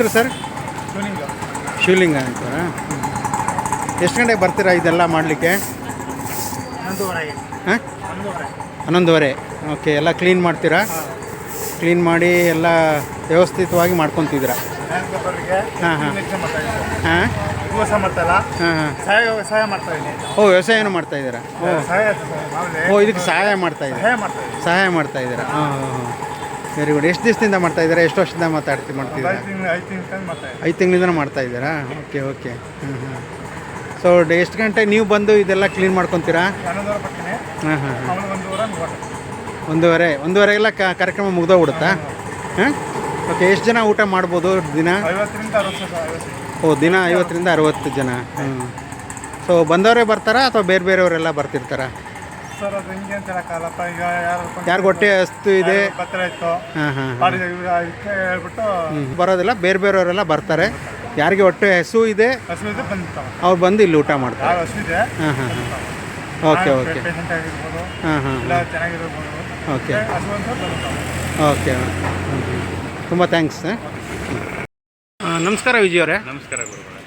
ಹೆಸರು ಸರ್? ಶಿವಲಿಂಗ. ಶಿವಲಿಂಗ ಅಂತ. ಎಷ್ಟು ಗಂಟೆಗೆ ಬರ್ತೀರಾ ಇದೆಲ್ಲ ಮಾಡಲಿಕ್ಕೆ? ಹಾಂ? ಹನ್ನೊಂದುವರೆ. ಓಕೆ ಎಲ್ಲ ಕ್ಲೀನ್ ಮಾಡ್ತೀರಾ? ಕ್ಲೀನ್ ಮಾಡಿ ಎಲ್ಲ ವ್ಯವಸ್ಥಿತವಾಗಿ ಮಾಡ್ಕೊತಿದ್ದೀರಾ? ಹಾಂ ಹಾ, ಹಾ. ಓ ವ್ಯವಸಾಯನೂ ಮಾಡ್ತಾ ಇದ್ದೀರಾ? ಓ ಇದಕ್ಕೆ ಸಹಾಯ ಮಾಡ್ತಾ ಇದ್ದೀರಾ? ಸಹಾಯ ಮಾಡ್ತಾ ಇದ್ದೀನಿ. ಸಹಾಯ ಮಾಡ್ತಾ ಇದ್ದೀರಾ? ಹಾಂ ಹಾಂ ಹಾಂ. ವೆರಿ ಗುಡ್ ಎಷ್ಟು ದಿವಸದಿಂದ ಮಾಡ್ತಾ ಇದ್ದೀರಾ? ಎಷ್ಟು ವರ್ಷದಿಂದ ಮಾತಾಡ್ತಿ ಮಾಡ್ತಿದ್ದೀರಾ? ಐದು ತಿಂಗಳಿಂದ ಮಾಡ್ತಾ ಇದ್ದೀರಾ? Okay okay. ಹ್ಞೂ ಹ್ಞೂ ಸೊ ಎಷ್ಟು ಗಂಟೆ ನೀವು ಬಂದು ಇದೆಲ್ಲ ಕ್ಲೀನ್ ಮಾಡ್ಕೊತೀರಾ? ಹಾಂ ಹಾಂ ಹಾಂ ಒಂದೂವರೆ ಎಲ್ಲ ಕ- ಕಾರ್ಯಕ್ರಮ ಮುಗ್ದೋಗ್ಬಿಡುತ್ತಾ? ಹಾಂ ಓಕೆ ಎಷ್ಟು ಜನ ಊಟ ಮಾಡ್ಬೋದು ದಿನ? ಓ ದಿನ ಐವತ್ತರಿಂದ ಅರವತ್ತು ಜನ. ಹ್ಞೂ ಸೊ ಬಂದವರೇ ಬರ್ತಾರಾ ಅಥವಾ ಬೇರೆ ಬೇರೆಯವರೆಲ್ಲ ಬರ್ತಿರ್ತಾರಾ? ಸರ್ ಅದು ಹಿಂಗೆ ಅಂತ ಹೇಳಕ್ಕಾಗಲ್ಲಪ್ಪ ಈಗ ಯಾರು ಯಾರು ಹೊಟ್ಟೆ ಹಸ್ತು ಇದೆ? ಬತ್ತಲ ಇತ್ತು. ಹಾಂ ಹಾಂ ಬಾಡಿ ಇವ್ರು ಅದಕ್ಕೆ ಹೇಳ್ಬಿಟ್ಟು ಬರೋದಿಲ್ಲ ಬೇರೆ ಬೇರೆಯವರೆಲ್ಲ ಬರ್ತಾರೆ. ಯಾರಿಗೆ ಹೊಟ್ಟೆ ಹಸು ಇದೆ ಅವ್ರು ಬಂದು ಇಲ್ಲಿ ಊಟ ಮಾಡ್ತಾರೆ. ಯಾರು ಹಾಂ ಹಾಂ ಹಾಂ. Okay okay. ಪೇಷಂಟ್ ಆಗಿರ್ಬೋದು ಹಾಂ ಹಾಂ ಇಲ್ಲ ಚೆನ್ನಾಗಿರ್ಬೋದು. ಓಕೆ. ಹಸು ಅಂತ ಬಂದಿರ್ತಾವೆ ಓಕೆ ತುಂಬ ಥ್ಯಾಂಕ್ಸ್ ನಮಸ್ಕಾರ ವಿಜಯ್ ಅವರೇ. ನಮಸ್ಕಾರ ಗುರುಗಳೇ.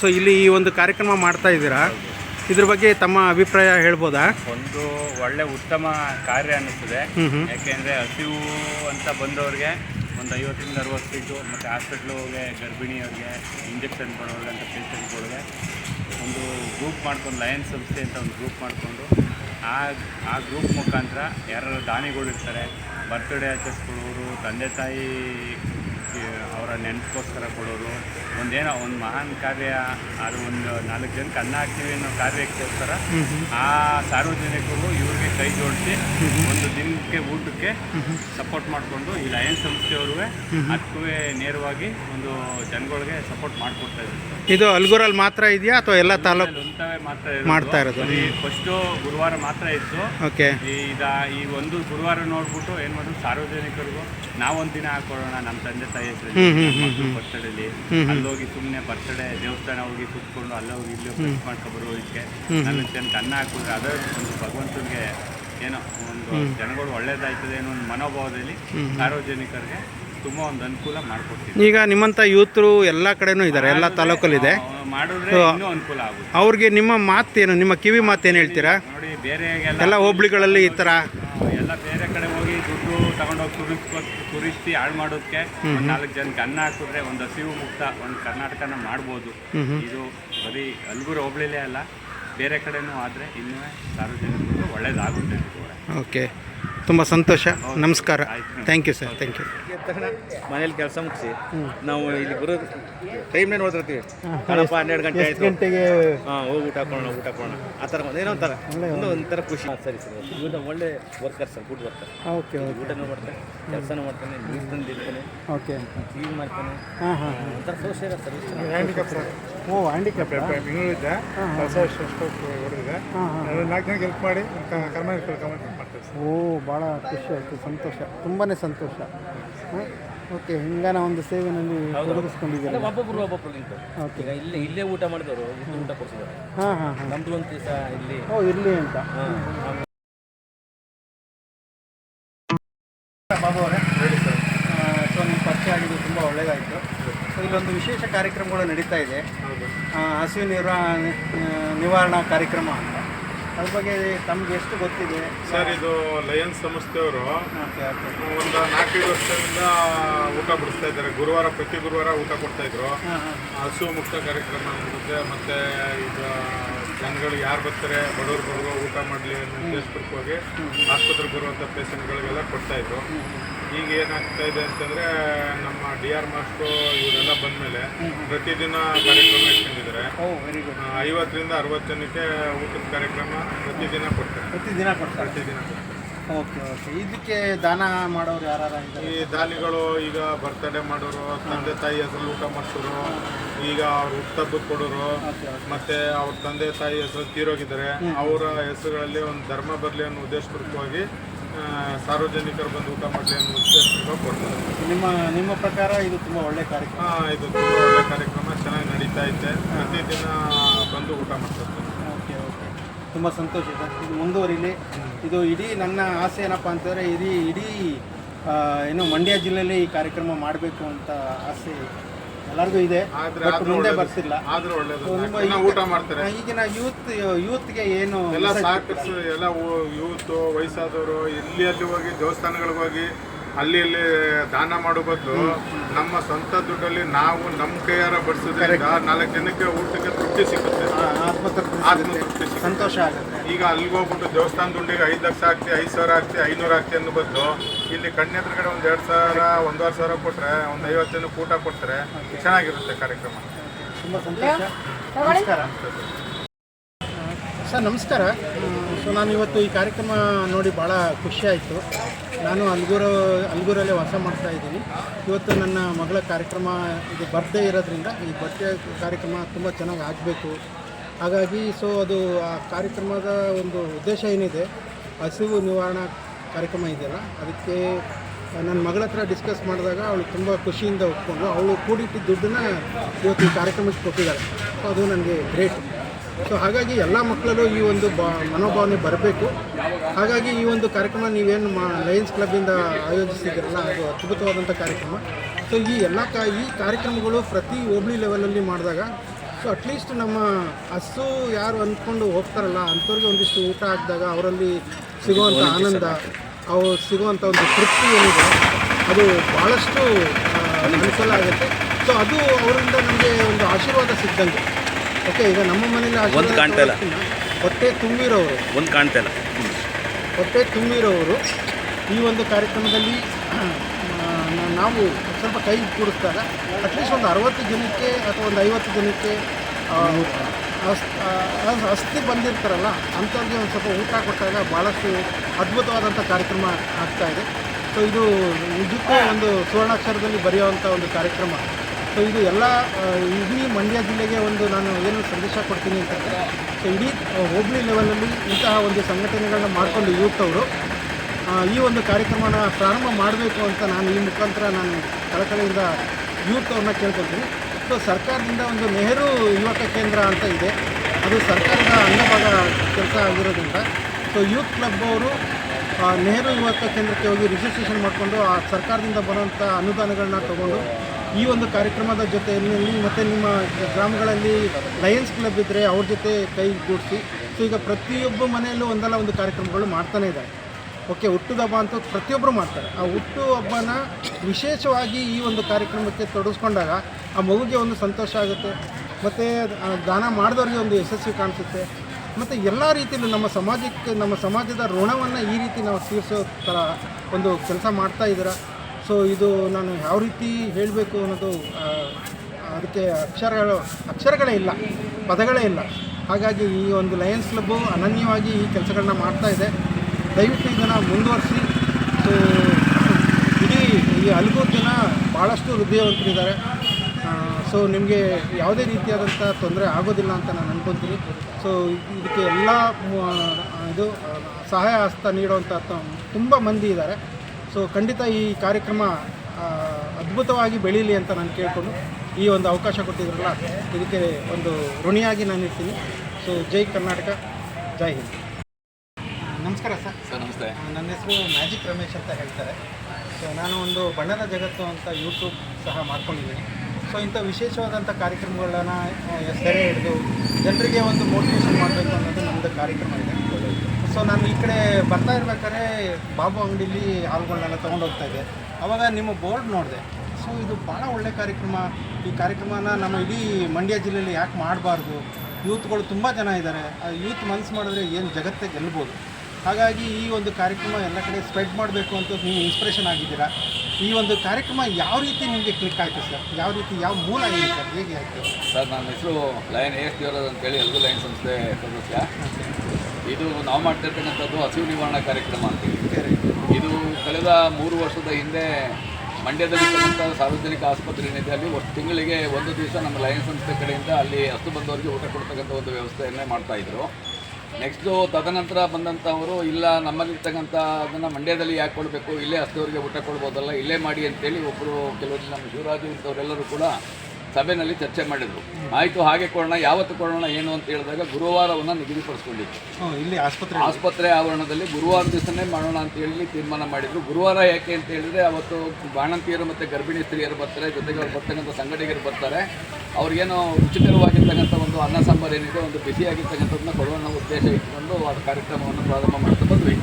ಸೊ ಇಲ್ಲಿ ಈ ಒಂದು ಕಾರ್ಯಕ್ರಮ ಮಾಡ್ತಾ ಇದ್ದೀರಾ? ಇದ್ರ ಬಗ್ಗೆ ತಮ್ಮ ಅಭಿಪ್ರಾಯ ಹೇಳ್ಬೋದಾ? ಒಂದು ಒಳ್ಳೆ ಉತ್ತಮ ಕಾರ್ಯ ಅನ್ನಿಸ್ತದೆ. ಯಾಕೆಂದ್ರೆ ಹಸಿವು ಅಂತ ಬಂದವ್ರಿಗೆ ಒಂದು ಐವತ್ತರಿಂದ ಅರವತ್ತು ಫೀಟು ಮತ್ತು ಹಾಸ್ಪಿಟ್ಲಿಗೆ ಗರ್ಭಿಣಿಯವ್ರಿಗೆ ಇಂಜೆಕ್ಷನ್ ಕೊಡೋರಿಗೆ ಅಂತ ಪೇಷಂಟ್ಗಳಿಗೆ ಒಂದು ಗ್ರೂಪ್ ಮಾಡ್ಕೊಂಡು ಲಯನ್ಸ್ ಸಂಸ್ಥೆ ಅಂತ ಒಂದು ಗ್ರೂಪ್ ಮಾಡಿಕೊಂಡು ಆ ಆ ಗ್ರೂಪ್ ಮುಖಾಂತರ ಯಾರು ದಾನಿಗಳು ಇರ್ತಾರೆ ಬರ್ತ್ಡೇ ಆಚರಿಸ್ಕೊಳ್ಳೋರು ತಂದೆ ತಾಯಿ ಈ ಅವರ ನೆನಪೋಸ್ಕರ ಕೊಡೋದು. ಒಂದೇನೋ ಒಂದು ಮಹಾನ್ ಕಾರ್ಯ ಅದು ಒಂದು ನಾಲ್ಕು ಜನಕ್ಕೆ ಅನ್ನ ಹಾಕ್ತೀವಿ ಅನ್ನೋ ಕಾರ್ಯಕ್ಕೋಸ್ಕರ ಆ ಸಾರ್ವಜನಿಕರು ಇವ್ರಿಗೆ ಕೈ ಜೋಡಿಸಿ ಒಂದು ದಿನಕ್ಕೆ ಊಟಕ್ಕೆ ಸಪೋರ್ಟ್ ಮಾಡಿಕೊಂಡು ಈ ಲಯನ್ಸ್ ಸಂಸ್ಥೆಯವರು ಅದಕ್ಕೂ ನೇರವಾಗಿ ಒಂದು ಜನಗಳಿಗೆ ಸಪೋರ್ಟ್ ಮಾಡಿಕೊಡ್ತಾ ಇದ್ದಾರೆ. ಇದು ಅಲ್ಗೂರಲ್ಲಿ ಮಾತ್ರ ಇದೆಯಾ ಅಥವಾ ಎಲ್ಲ ತಾಲೂಕು ಮಾತ್ರ ಮಾಡ್ತಾ ಇರೋದು. ಫಸ್ಟು ಗುರುವಾರ ಮಾತ್ರ ಇತ್ತು. ಓಕೆ. ಈಗ ಈ ಒಂದು ಗುರುವಾರ ನೋಡ್ಬಿಟ್ಟು ಏನು ಮಾಡೋದು? ಸಾರ್ವಜನಿಕರಿಗೂ ನಾವೊಂದು ದಿನ ಹಾಕೊಳ್ಳೋಣ ನಮ್ಮ ತಂದೆ ತಾಯಿ ಹ್ಮ್, ಹ್ಮ್. ಅಲ್ಲೋಗಿ ಸುಮ್ಮನೆ ಬರ್ತಡೇ ದೇವಸ್ಥಾನ ಹೋಗಿ ಕುತ್ಕೊಂಡು ಅಲ್ಲೋಗಿ ಇಲ್ಲಿ ಮಾಡ್ಕೊಂಡು ಬರೋದಕ್ಕೆ. ನಾಲ್ಕು ಜನಕ್ಕೆ ಅನ್ನ ಹಾಕಿದ್ರೆ ಅದೇ ಒಂದು ಭಗವಂತನಿಗೆ ಏನೋ ಒಂದು ಜನಗಳು ಒಳ್ಳೇದಾಯ್ತದೆ ಅನ್ನೋ ಒಂದು ಮನೋಭಾವದಲ್ಲಿ ಸಾರ್ವಜನಿಕರಿಗೆ ತುಂಬಾ ಒಂದು ಅನುಕೂಲ ಮಾಡ್ಕೊಡ್ತೀವಿ. ಈಗ ನಿಮ್ಮಂತ ಯೂತ್ರು ಎಲ್ಲ ಕಡೆನೂ ಇದ್ದಾರೆ ಎಲ್ಲ ತಾಲೂಕಲ್ಲಿದೆ. ಮಾಡಿದ್ರೆ ಇನ್ನೂ ಅನುಕೂಲ ಆಗುತ್ತೆ. ಅವ್ರಿಗೆ ನಿಮ್ಮ ಮಾತೇನು ನಿಮ್ಮ ಕಿವಿ ಮಾತೇನು ಹೇಳ್ತೀರಾ? ನೋಡಿ ಬೇರೆ ಎಲ್ಲ ಹೋಬಳಿಗಳಲ್ಲಿ ಈ ತರ ಎಲ್ಲ ಬೇರೆ ಕಡೆ ತಗೊಂಡೋಗಿ ತುರಿಸ್ಕೊ ಕುರಿಸಿ ಹಾಳು ಮಾಡೋದಕ್ಕೆ ಒಂದು ನಾಲ್ಕು ಜನಕ್ಕೆ ಅನ್ನ ಹಾಕಿದ್ರೆ ಒಂದು ಹಸಿವು ಮುಕ್ತ ಒಂದು ಕರ್ನಾಟಕನ ಮಾಡ್ಬೋದು. ಇದು ಬರೀ ಅಲ್ಗೂರು ಹೋಗ್ಲಿಲ್ಲೇ ಅಲ್ಲ ಬೇರೆ ಕಡೆನೂ ಆದರೆ ಇನ್ನೂ ಸಾರ್ವಜನಿಕರಿಗೆ ಒಳ್ಳೇದಾಗುತ್ತೆ ಓಕೆ ತುಂಬ ಸಂತೋಷ. ನಮಸ್ಕಾರ. Thank you sir thank you ಮನೇಲಿ ಕೆಲಸ ಮುಗಿಸಿ ನಾವು ಇಲ್ಲಿ ಬರೋ ಟೈಮ್ನೇ ನೋಡ್ತಿರ್ತೀವಿ? ಕಣಪ್ಪ ಹನ್ನೆರಡು ಗಂಟೆ ಆಯ್ತು. ಗಂಟೆಗೆ ಹಾಂ ಹೋಗಿ ಊಟ ಹಾಕೋಣ ಊಟ ಹಾಕೋಣ ಆ ಥರ ಏನೋ ಒಂಥರ. ಒಂದು ಒಂಥರ ಖುಷಿ. ಸರಿ ಸರಿ. ಇವತ್ತು ಒಳ್ಳೆ worker sir good worker okay okay. ಊಟನೂ ಮಾಡ್ತಾನೆ ಕೆಲಸನೂ ಮಾಡ್ತಾನೆ ನೀರು ತಂದಿರ್ತಾನೆ ಓಕೆ. ಕ್ಲೀನ್ ಮಾಡ್ತಾನೆ. ಹಾಂ ಹಾಂ ಹಾಂ. ಒಂಥರ ಸೋಷಿಯಲ್ ಸರ್ವಿಸ್ ಹ್ಯಾಂಡಿಕ್ಯಾಪ್ ಸರ್ ಓ ಹ್ಯಾಂಡಿಕ್ಯಾಪ್ ಬೆಂಗಳೂರಿದ್ದೆ ಹೊಸ ಎಷ್ಟು ಹೊಡೆದಿದೆ. ಹಾಂ ಹಾಂ. ಅದು ನಾಲ್ಕು ಜನಕ್ಕೆ ಹೆಲ್ಪ್ ಮಾಡಿ ಕರ್ನಾಟಕ ಕರ್ಕೊಂಡು ಓ ಭಾಳ ಖುಷಿ ಆಯಿತು ಸಂತೋಷ. ತುಂಬಾ ಸಂತೋಷ. ಹಾಂ ಓಕೆ ಹಿಂಗಾನ ಒಂದು ಸೇವೆನಲ್ಲಿ ತೊಡಗಿಸ್ಕೊಂಡಿದ್ದೀರಾ? ಒಬ್ಬೊಬ್ರು ಒಬ್ಬೊಬ್ರು ನಿಂತು. ಓಕೆ. ಈಗ ಇಲ್ಲೇ ಇಲ್ಲೇ ಊಟ ಮಾಡಿದವರು ಇಲ್ಲಿ ಊಟ ಕೊಡ್ಸಿದ್ದಾರೆ. ಹಾಂ ಹಾಂ ಹಾಂ. ನಮ್ದು ಒಂದು ದಿವಸ ಇಲ್ಲಿ. ಓ ಇರಲಿ ಅಂತ. ಬಾಬು ಅವರೇ. ಹೇಳಿ ಸರ್ ಸೊ ನಿಮ್ಮ ಪರಿಚಯ ಆಗಿದ್ದು ತುಂಬ ಒಳ್ಳೆಯದಾಯಿತು ಸೊ ಇಲ್ಲೊಂದು ವಿಶೇಷ ಕಾರ್ಯಕ್ರಮಗಳು ನಡೀತಾ ಇದೆ. ಹಸಿವು ನಿರ್ವಾ ನಿವಾರಣಾ ಕಾರ್ಯಕ್ರಮ ಅಂತ. ಅದ್ರ ಬಗ್ಗೆ ತಮ್ಗೆ ಎಷ್ಟು ಗೊತ್ತಿದೆ? ಸರ್ ಇದು ಲಯನ್ಸ್ ಸಂಸ್ಥೆಯವರು ಒಂದು ನಾಲ್ಕೈದು ವರ್ಷದಿಂದ ಊಟ ಬಿಡಿಸ್ತಾ ಇದ್ದಾರೆ. ಗುರುವಾರ ಪ್ರತಿ ಗುರುವಾರ ಊಟ ಕೊಡ್ತಾ ಇದ್ರು. ಹಸು ಮುಕ್ತ ಕಾರ್ಯಕ್ರಮ ಮತ್ತೆ ಈಗ ಜನಗಳು ಯಾರು ಬರ್ತಾರೆ ಬಡವರು ಬರುವ ಊಟ ಮಾಡಲಿ ಅನ್ನೋ ಹೋಗಿ ಆಸ್ಪತ್ರೆಗೆ ಬರುವಂಥ ಪೇಷಂಟ್ಗಳಿಗೆಲ್ಲ ಕೊಡ್ತಾ ಇದ್ರು. ಈಗ ಏನಾಗ್ತಾ ಇದೆ ಅಂತಂದ್ರೆ ನಮ್ಮ ಡಿ ಆರ್ ಮಾಸ್ಟ್ರು ಇವರೆಲ್ಲ ಬಂದಮೇಲೆ ಪ್ರತಿದಿನ ಕಾರ್ಯಕ್ರಮ ಇಟ್ಕೊಂಡಿದ್ದಾರೆ. ಐವತ್ತರಿಂದ ಅರವತ್ತು ಜನಕ್ಕೆ ಊಟದ ಕಾರ್ಯಕ್ರಮ ಪ್ರತಿದಿನ ಕೊಡ್ತಾರೆ. ಪ್ರತಿದಿನ ಕೊಡ್ತಾರೆ. ಪ್ರತಿದಿನ ಕೊಡ್ತಾರೆ. Okay okay. ಇದಕ್ಕೆ ದಾನ ಮಾಡೋರು ಯಾರು ಈ ದಾನಿಗಳು ಈಗ ಬರ್ತಡೇ ಮಾಡೋರು ತಂದೆ ತಾಯಿ ಹೆಸರು ಊಟ ಮಾಡಿಸೋರು ಈಗ ಅವ್ರ ಹುಟ್ಟಬ್ಬಕ್ಕೆ ಕೊಡೋರು ಮತ್ತೆ ಅವ್ರ ತಂದೆ ತಾಯಿ ಹೆಸರು ತೀರೋಗಿದ್ದಾರೆ. ಅವರ ಹೆಸರುಗಳಲ್ಲಿ ಒಂದು ಧರ್ಮ ಬರಲಿ ಅನ್ನೋ ಉದ್ದೇಶಪೂರ್ವಕವಾಗಿ ಸಾರ್ವಜನಿಕರು ಬಂದು ಊಟ ಮಾಡಲಿ ಅನ್ನೋ ಉದ್ದೇಶ ಕೊಡ್ತಾರೆ. ನಿಮ್ಮ ನಿಮ್ಮ ಪ್ರಕಾರ ಇದು ತುಂಬ ಒಳ್ಳೆ ಕಾರ್ಯಕ್ರಮ. ಹಾಂ ಇದು ತುಂಬ ಒಳ್ಳೆ ಕಾರ್ಯಕ್ರಮ ಚೆನ್ನಾಗಿ ನಡೀತಾ ಐತೆ. ಪ್ರತಿದಿನ ಬಂದು ಊಟ ಮಾಡ್ತಾರೆ. Okay okay. ತುಂಬ ಸಂತೋಷ ಇದು. ಮುಂದುವರಿಲಿ. ಇದು ಇಡೀ ನನ್ನ ಆಸೆ ಏನಪ್ಪ ಅಂತಂದರೆ ಇಡೀ ಇಡೀ ಏನು ಮಂಡ್ಯ ಜಿಲ್ಲೆಯಲ್ಲಿ ಈ ಕಾರ್ಯಕ್ರಮ ಮಾಡಬೇಕು ಅಂತ ಆಸೆ ಎಲ್ಲರಿಗೂ ಇದೆ. ಆದ್ರೆ ಬಟ್ ಮುಂದೆ. ಬರ್ತಿಲ್ಲ. ಊಟ ಮಾಡ್ತಾರೆ. ಈಗಿನ ಯೂತ್ ಯೂತ್ಗೆ ಏನು ಎಲ್ಲ ಎಲ್ಲ ಯೂತ್ ವಯಸ್ಸಾದವರು ಇಲ್ಲಿ ಅಲ್ಲಿ ಹೋಗಿ ದೇವಸ್ಥಾನಗಳಿಗೆ ಹೋಗಿ ಅಲ್ಲಿ ಇಲ್ಲಿ ದಾನ ಮಾಡೋ ಬದಲು ನಮ್ಮ ಸ್ವಂತ ದುಡ್ಡಲ್ಲಿ ನಾವು ನಮ್ಮ ಕೈಯಾರ ಬಡಿಸೋದ್ರಿಂದ ನಾಲ್ಕು ಜನಕ್ಕೆ ಊಟಕ್ಕೆ ತೃಪ್ತಿ ಸಿಗುತ್ತೆ. ಆತ್ಮತೃಪ್ತಿ ಆತ್ಮತೃಪ್ತಿ ಸಿಗುತ್ತೆ. ಸಿಗುತ್ತೆ. ಸಂತೋಷ ಆಗುತ್ತೆ. ಈಗ ಅಲ್ಲಿಗೆ ಹೋಗ್ಬಿಟ್ಟು ದೇವಸ್ಥಾನ ದುಡ್ಡಿಗೆ ಐದು ಲಕ್ಷ ಆಗ್ತಿ ಐದು ಸಾವಿರ ಆಗ್ತಿ ಐನೂರು ಆಗ್ತಿ ಅನ್ನೋ ಬದಲು ಇಲ್ಲಿ ಕಡೆ ಒಂದು ಎರಡು ಸಾವಿರ ಒಂದೂವರೆ ಸಾವಿರ ಕೊಟ್ಟರೆ ಒಂದು ಐವತ್ತು ಜನ ಊಟ ಕೊಡ್ತಾರೆ ಚೆನ್ನಾಗಿರುತ್ತೆ ಕಾರ್ಯಕ್ರಮ. ತುಂಬ ಸಂತೋಷ. ನಮಸ್ಕಾರ. ಸರ್ ನಮಸ್ಕಾರ. ಸೊ ನಾನು ಇವತ್ತು ಈ ಕಾರ್ಯಕ್ರಮ ನೋಡಿ ಭಾಳ ಖುಷಿ ಆಯಿತು. ನಾನು ಅಲ್ಗೂರು ಅಲ್ಗೂರಲ್ಲೇ ವಾಸ ಮಾಡ್ತಾ ಇದ್ದೀನಿ. ಇವತ್ತು ನನ್ನ ಮಗಳ ಕಾರ್ಯಕ್ರಮ ಇದು ಬರ್ತೇ ಇರೋದ್ರಿಂದ ಈ ಬರ್ತೇ ಕಾರ್ಯಕ್ರಮ ತುಂಬ ಚೆನ್ನಾಗಿ ಆಗಬೇಕು. ಹಾಗಾಗಿ ಸೊ ಅದು ಆ ಕಾರ್ಯಕ್ರಮದ ಒಂದು ಉದ್ದೇಶ ಏನಿದೆ, ಹಸಿವು ನಿವಾರಣಾ ಕಾರ್ಯಕ್ರಮ ಇದೆಯಲ್ಲ, ಅದಕ್ಕೆ ನನ್ನ ಮಗಳ ಹತ್ರ ಡಿಸ್ಕಸ್ ಮಾಡಿದಾಗ ಅವಳು ತುಂಬ ಖುಷಿಯಿಂದ ಒಪ್ಕೊಂಡು ಅವಳು ಕೂಡಿಟ್ಟಿದ್ದ ದುಡ್ಡನ್ನ ಇವತ್ತು ಈ ಕಾರ್ಯಕ್ರಮಕ್ಕೆ ಕೊಟ್ಟಿದ್ದಾರೆ. ಸೊ ಅದು ನನಗೆ ಗ್ರೇಟ್ ಸೊ ಹಾಗಾಗಿ ಎಲ್ಲ ಮಕ್ಕಳಲ್ಲೂ ಈ ಒಂದು ಬಾ, ಮನೋಭಾವನೆ ಬರಬೇಕು. ಹಾಗಾಗಿ ಈ ಒಂದು ಕಾರ್ಯಕ್ರಮ ನೀವೇನು ಮಾ ಲಯನ್ಸ್ ಕ್ಲಬ್ಬಿಂದ ಆಯೋಜಿಸಿದ್ದೀರಲ್ಲ, ಅದು ಅದ್ಭುತವಾದಂಥ ಕಾರ್ಯಕ್ರಮ. ಸೊ ಈ ಎಲ್ಲ ಕಾ, ಈ ಕಾರ್ಯಕ್ರಮಗಳು ಪ್ರತಿ ಹೋಬ್ಳಿ ಲೆವೆಲಲ್ಲಿ ಮಾಡಿದಾಗ ಸೊ ಅಟ್ಲೀಸ್ಟ್ ನಮ್ಮ ಹಸು ಯಾರು ಅಂದ್ಕೊಂಡು ಹೋಗ್ತಾರಲ್ಲ ಅಂಥವ್ರಿಗೆ ಒಂದಿಷ್ಟು ಊಟ ಹಾಕಿದಾಗ ಅವರಲ್ಲಿ ಸಿಗುವಂಥ ಆನಂದ ಅವು ಸಿಗುವಂಥ ಒಂದು ತೃಪ್ತಿ ಏನಿದೆ ಅದು ಭಾಳಷ್ಟು ಅನುಕೂಲ ಆಗುತ್ತೆ. ಸೊ ಅದು ಅವರಿಂದ ನಮಗೆ ಒಂದು ಆಶೀರ್ವಾದ ಸಿಕ್ಕಂಗೆ ಓಕೆ ಈಗ ನಮ್ಮ ಮನೇಲಿ ಕಾಣ್ತಾ ಇಲ್ಲ. ಹೊಟ್ಟೆ ತುಂಬಿರೋರು. ಒಂದು ಕಾಣ್ತಾ ಇಲ್ಲ. ಹೊಟ್ಟೆ ತುಂಬಿರೋರು ಈ ಒಂದು ಕಾರ್ಯಕ್ರಮದಲ್ಲಿ ನಾವು ಸ್ವಲ್ಪ ಕೈ ಕೂಡಿಸಿದಾಗ ಅಟ್ಲೀಸ್ಟ್ ಒಂದು ಅರವತ್ತು ಜನಕ್ಕೆ ಅಥವಾ ಒಂದು ಐವತ್ತು ಜನಕ್ಕೆ ಆ, ಅಸ್- ಆ, ಅಸ್- ಅಸ್ಥಿ ಬಂದಿರ್ತಾರಲ್ಲ ಅಂಥವ್ರಿಗೆ ಒಂದು ಸ್ವಲ್ಪ ಊಟ ಕೊಟ್ಟಾಗ ಭಾಳಷ್ಟು ಅದ್ಭುತವಾದಂಥ ಕಾರ್ಯಕ್ರಮ ಆಗ್ತಾ ಇದೆ. ಸೊ ಇದು ನಿಜಕ್ಕೂ ಒಂದು ಸುವರ್ಣಾಕ್ಷರದಲ್ಲಿ ಬರೆಯುವಂಥ ಒಂದು ಕಾರ್ಯಕ್ರಮ. ಸೊ ಇದು ಎಲ್ಲ ಇಡೀ ಮಂಡ್ಯ ಜಿಲ್ಲೆಗೆ ಒಂದು ನಾನು ಏನು ಸಂದೇಶ ಕೊಡ್ತೀನಿ ಅಂತಂದರೆ ಸೊ ಇಡೀ ಹೋಬಳಿ ಲೆವೆಲಲ್ಲಿ ಇಂತಹ ಒಂದು ಸಂಘಟನೆಗಳನ್ನ ಮಾಡಿಕೊಂಡು ಯೂತ್ ಅವರು ಈ ಒಂದು ಕಾರ್ಯಕ್ರಮನ ಪ್ರಾರಂಭ ಮಾಡಬೇಕು ಅಂತ ನಾನು ಈ ಮುಖಾಂತರ ನಾನು ಕಳಕಳಿಯಿಂದ ಯೂತ್ ಅವ್ರನ್ನ ಕೇಳ್ಕೊಳ್ತೀನಿ. ಸೊ ಸರ್ಕಾರದಿಂದ ಒಂದು ನೆಹರು ಯುವಕ ಕೇಂದ್ರ ಅಂತ ಇದೆ. ಅದು ಸರ್ಕಾರದ ಅಂಗಭಾಗ ಕೆಲಸ ಆಗಿರೋದ್ರಿಂದ. ಸೊ ಯೂತ್ ಕ್ಲಬ್ ಅವರು ನೆಹರು ಯುವಕ ಕೇಂದ್ರಕ್ಕೆ ಹೋಗಿ ರಿಜಿಸ್ಟ್ರೇಷನ್ ಮಾಡಿಕೊಂಡು ಆ ಸರ್ಕಾರದಿಂದ ಬರುವಂಥ ಅನುದಾನಗಳನ್ನ ತಗೊಂಡು ಈ ಒಂದು ಕಾರ್ಯಕ್ರಮದ ಜೊತೆಯಲ್ಲಿ ಮತ್ತು ನಿಮ್ಮ ಗ್ರಾಮಗಳಲ್ಲಿ ಲಯನ್ಸ್ ಕ್ಲಬ್ ಇದ್ದರೆ ಅವ್ರ ಜೊತೆ ಕೈ ಕೈಗೂಡಿಸಿ ಸೊ ಈಗ ಪ್ರತಿಯೊಬ್ಬ ಮನೆಯಲ್ಲೂ ಒಂದಲ್ಲ ಒಂದು ಕಾರ್ಯಕ್ರಮಗಳು ಮಾಡ್ತಾನೇ ಇದ್ದಾರೆ. ಓಕೆ ಹುಟ್ಟುದ ಹಬ್ಬ ಅಂತ ಪ್ರತಿಯೊಬ್ಬರು ಮಾಡ್ತಾರೆ. ಆ ಹುಟ್ಟು ಹಬ್ಬನ ವಿಶೇಷವಾಗಿ ಈ ಒಂದು ಕಾರ್ಯಕ್ರಮಕ್ಕೆ ತೊಡಗಿಸ್ಕೊಂಡಾಗ ಆ ಮಗುಗೆ ಒಂದು ಸಂತೋಷ ಆಗುತ್ತೆ. ಮತ್ತು ದಾನ ಮಾಡಿದವ್ರಿಗೆ ಒಂದು ಯಶಸ್ವಿ ಕಾಣಿಸುತ್ತೆ. ಮತ್ತು ಎಲ್ಲ ರೀತಿಯಲ್ಲೂ ನಮ್ಮ ಸಮಾಜಕ್ಕೆ, ನಮ್ಮ ಸಮಾಜದ ಋಣವನ್ನು ಈ ರೀತಿ ನಾವು ತೀರಿಸೋ ಥರ ಒಂದು ಕೆಲಸ ಮಾಡ್ತಾ ಇದ್ದೀರ? ಸೊ, ಇದು ನಾನು ಯಾವ ರೀತಿ ಹೇಳಬೇಕು ಅನ್ನೋದು ಅದಕ್ಕೆ ಅಕ್ಷರಗಳು, ಅಕ್ಷರಗಳೇ ಇಲ್ಲ, ಪದಗಳೇ ಇಲ್ಲ. ಹಾಗಾಗಿ ಈ ಒಂದು ಲಯನ್ಸ್ ಕ್ಲಬ್ಬು ಅನನ್ಯವಾಗಿ ಈ ಕೆಲಸಗಳನ್ನ ಮಾಡ್ತಾ ಇದೆ. ದಯವಿಟ್ಟು ಇದನ್ನು ಮುಂದುವರಿಸಿ. ಸೊ ಇಡೀ ಈ ಹಲಗೂರು ಜನ ಭಾಳಷ್ಟು ಹೃದಯವಂತರಿದ್ದಾರೆ. ಸೊ ನಿಮಗೆ ಯಾವುದೇ ರೀತಿಯಾದಂಥ ತೊಂದರೆ ಆಗೋದಿಲ್ಲ ಅಂತ ನಾನು ಅನ್ಕೊತೀನಿ. ಸೊ ಇದಕ್ಕೆ ಎಲ್ಲ ಇದು ಸಹಾಯ ಹಸ್ತ ನೀಡುವಂಥ ತುಂಬ ಮಂದಿ ಇದ್ದಾರೆ. ಸೊ ಖಂಡಿತ ಈ ಕಾರ್ಯಕ್ರಮ ಅದ್ಭುತವಾಗಿ ಬೆಳೀಲಿ ಅಂತ ನಾನು ಕೇಳಿಕೊಂಡು ಈ ಒಂದು ಅವಕಾಶ ಕೊಟ್ಟಿದ್ರಲ್ಲ, ಇದಕ್ಕೆ ಒಂದು ಋಣಿಯಾಗಿ ನಾನು ಇರ್ತೀನಿ. ಸೊ ಜೈ ಕರ್ನಾಟಕ, ಜೈ ಹಿಂದ್. ನಮಸ್ಕಾರ ಸರ್. ಸರ್ ನಮಸ್ತೆ. ನನ್ನ ಹೆಸರು ಮ್ಯಾಜಿಕ್ ರಮೇಶ್ ಅಂತ ಹೇಳ್ತಾರೆ. ಸೊ ನಾನು ಒಂದು ಬಣ್ಣದ ಜಗತ್ತು ಅಂತ ಯೂಟ್ಯೂಬ್ ಸಹ ಮಾಡ್ಕೊಂಡಿದ್ದೀನಿ. ಸೊ ಇಂಥ ವಿಶೇಷವಾದಂಥ ಕಾರ್ಯಕ್ರಮಗಳನ್ನ ಸೆರೆ ಹಿಡಿದು ಜನರಿಗೆ ಒಂದು ಮೋಟಿವೇಶನ್ ಮಾಡಬೇಕು ಅನ್ನೋದು ನಮ್ಮದು ಕಾರ್ಯಕ್ರಮ ಇದೆ. ಸೊ ನಾನು ಈ ಕಡೆ ಬರ್ತಾ ಇರ್ಬೇಕಾದ್ರೆ ಬಾಬು ಅಂಗಡಿಲಿ ಹಾಲುಗಳನ್ನೆಲ್ಲ ತೊಗೊಂಡು ಹೋಗ್ತಾ ಇದ್ದೆ. ಅವಾಗ ನಿಮ್ಮ ಬೋರ್ಡ್ ನೋಡಿದೆ. ಸೊ ಇದು ಭಾಳ ಒಳ್ಳೆ ಕಾರ್ಯಕ್ರಮ. ಈ ಕಾರ್ಯಕ್ರಮನ ನಮ್ಮ ಇಡೀ ಮಂಡ್ಯ ಜಿಲ್ಲೆಯಲ್ಲಿ ಯಾಕೆ ಮಾಡಬಾರ್ದು? ಯೂತ್ಗಳು ತುಂಬ ಜನ ಇದ್ದಾರೆ. ಆ ಯೂತ್ ಮನಸ್ಸು ಮಾಡಿದ್ರೆ ಏನು ಜಗತ್ತೇ ಗೆಲ್ಬೋದು. ಹಾಗಾಗಿ ಈ ಒಂದು ಕಾರ್ಯಕ್ರಮ ಎಲ್ಲ ಕಡೆ ಸ್ಪ್ರೆಡ್ ಮಾಡಬೇಕು ಅಂತ ನೀವು ಇನ್ಸ್ಪಿರೇಷನ್ ಆಗಿದ್ದೀರಾ? ಈ ಒಂದು ಕಾರ್ಯಕ್ರಮ ಯಾವ ರೀತಿ ನಿಮಗೆ ಕ್ಲಿಕ್ ಆಯಿತು ಸರ್ ಯಾವ ರೀತಿ ಯಾವ ಮೂಲ ಆಗಿದೆ ಸರ್ ಹೇಗೆ ಆಯಿತು? ಸರ್ ನನ್ನ ಹೆಸರು ಲಯನ್ ಎ ಎಸ್ ದೇವರಾಜ್ ಅಂತೇಳಿ ಎಲ್ಗೂ ಲಯನ್ ಸಂಸ್ಥೆ ಸದಸ್ಯ. ಇದು ನಾವು ಮಾಡ್ತಿರ್ತಕ್ಕಂಥದ್ದು ಹಸಿವು ನಿವಾರಣಾ ಕಾರ್ಯಕ್ರಮ ಅಂತೇಳಿ. ಇದು ಕಳೆದ ಮೂರು ವರ್ಷದ ಹಿಂದೆ ಮಂಡ್ಯದಲ್ಲಿರ್ತಕ್ಕಂಥ ಸಾರ್ವಜನಿಕ ಆಸ್ಪತ್ರೆ ಏನಿದೆ ಅಲ್ಲಿ ಒಂದು ತಿಂಗಳಿಗೆ ಒಂದು ದಿವಸ ನಮ್ಮ ಲಯನ್ ಸಂಸ್ಥೆ ಕಡೆಯಿಂದ ಅಲ್ಲಿ ಹತ್ತು ಬಂದವರಿಗೆ ಊಟ ಕೊಡ್ತಕ್ಕಂಥ ಒಂದು ವ್ಯವಸ್ಥೆಯನ್ನೇ ಮಾಡ್ತಾಯಿದ್ರು ನೆಕ್ಸ್ಟು ತದನಂತರ ಬಂದಂಥವರು ಇಲ್ಲ ನಮ್ಮಲ್ಲಿರ್ತಕ್ಕಂಥ ಅದನ್ನು ಮಂಡ್ಯದಲ್ಲಿ ಯಾಕೆ ಕೊಡಬೇಕು? ಇಲ್ಲೇ ಅಷ್ಟವರಿಗೆ ಊಟ ಕೊಡ್ಬೋದಲ್ಲ ಇಲ್ಲೇ ಮಾಡಿ ಅಂತೇಳಿ ಒಬ್ಬರು ಕೆಲವರು ನಮ್ಮ ಶಿವರಾಜು ಇಂಥವರೆಲ್ಲರೂ ಕೂಡ ಸಭೆಯಲ್ಲಿ ಚರ್ಚೆ ಮಾಡಿದರು. ಆಯಿತು ಹಾಗೆ ಕೊಡೋಣ ಯಾವತ್ತು ಕೊಡೋಣ ಏನು ಅಂತ ಹೇಳಿದಾಗ ಗುರುವಾರವನ್ನು ನಿಗದಿಪಡಿಸ್ಕೊಂಡಿತ್ತು ಇಲ್ಲಿ ಆಸ್ಪತ್ರೆ ಆಸ್ಪತ್ರೆ ಆವರಣದಲ್ಲಿ ಗುರುವಾರ ದಿವಸನೇ ಮಾಡೋಣ ಅಂತ ಹೇಳಿ ತೀರ್ಮಾನ ಮಾಡಿದರು. ಗುರುವಾರ ಯಾಕೆ ಅಂತ ಹೇಳಿದ್ರೆ ಅವತ್ತು ಬಾಣಂತಿಯರು ಮತ್ತು ಗರ್ಭಿಣಿ ಸ್ತ್ರೀಯರು ಬರ್ತಾರೆ ಜೊತೆಗೆ ಅವ್ರು ಬರ್ತಕ್ಕಂಥ ಸಂಘಟಕರು ಬರ್ತಾರೆ. ಅವ್ರಿಗೇನೋ ಉಚಿತವಾಗಿರ್ತಕ್ಕಂಥ ಒಂದು ಅನ್ನ, ಸಾಂಬಾರು ಏನಿದೆ, ಒಂದು ಬಿಸಿಯಾಗಿರ್ತಕ್ಕಂಥದ್ದನ್ನ ಕೊಡುವ ಉದ್ದೇಶ ಇಟ್ಟುಕೊಂಡು ಆ ಕಾರ್ಯಕ್ರಮವನ್ನು ಪ್ರಾರಂಭ ಮಾಡ್ತಾ ಬಂದ್ವಿ.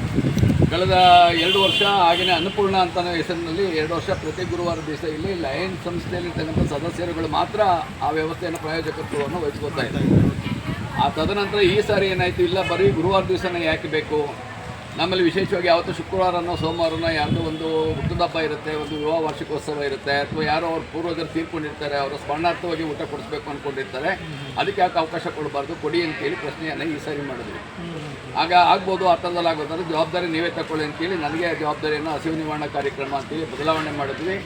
ಕಳೆದ ಎರಡು ವರ್ಷ ಹಾಗೆಯೇ ಅನ್ನಪೂರ್ಣ ಅಂತ ಹೆಸರಿನಲ್ಲಿ ಎರಡು ವರ್ಷ ಪ್ರತಿ ಗುರುವಾರ ದಿವಸ ಇಲ್ಲಿ ಲಯನ್ ಸಂಸ್ಥೆಯಲ್ಲಿರ್ತಕ್ಕಂಥ ಸದಸ್ಯರುಗಳು ಮಾತ್ರ ಆ ವ್ಯವಸ್ಥೆಯನ್ನು ಪ್ರಾಯೋಜಕತ್ವವನ್ನು ವಹಿಸ್ಕೊತಾ ಇದ್ದಾರೆ. ಆ ತದನಂತರ ಈ ಸಾರಿ ಏನಾಯಿತು? ಇಲ್ಲ, ಬರೀ ಗುರುವಾರ ದಿವಸನೇ ಯಾಕೆ ಬೇಕು? ನಮ್ಮಲ್ಲಿ ವಿಶೇಷವಾಗಿ ಯಾವತ್ತು ಶುಕ್ರವಾರನೋ ಸೋಮವಾರನೋ ಯಾರು ಒಂದು ಹುಟ್ಟುದಬ್ಬ ಇರುತ್ತೆ, ಒಂದು ವಿವಾಹ ವಾರ್ಷಿಕೋತ್ಸವ ಇರುತ್ತೆ, ಅಥವಾ ಯಾರೋ ಅವ್ರ ಪೂರ್ವಜರು ತೀರ್ಕೊಂಡಿರ್ತಾರೆ, ಅವರ ಸ್ಮರಣಾರ್ಥವಾಗಿ ಊಟ ಕೊಡಿಸ್ಬೇಕು ಅಂದ್ಕೊಂಡಿರ್ತಾರೆ ಅದಕ್ಕೆ ಯಾಕೆ ಅವಕಾಶ ಕೊಡಬಾರ್ದು? ಕೊಡಿ ಅಂತೇಳಿ ಪ್ರಶ್ನೆಯನ್ನು ಈ ಸಾರಿ ಮಾಡಿದ್ವಿ. ಆಗ ಆಗ್ಬೋದು ಅರ್ಥದಲ್ಲಿ ಆಗೋದಂದ್ರೆ ಜವಾಬ್ದಾರಿ ನೀವೇ ತಗೊಳ್ಳಿ ಅಂತೇಳಿ ನನಗೆ ಜವಾಬ್ದಾರಿಯನ್ನು ಹಸಿವು ನಿವಾರಣಾ ಕಾರ್ಯಕ್ರಮ ಅಂತೇಳಿ ಬದಲಾವಣೆ ಮಾಡಿದ್ವಿ.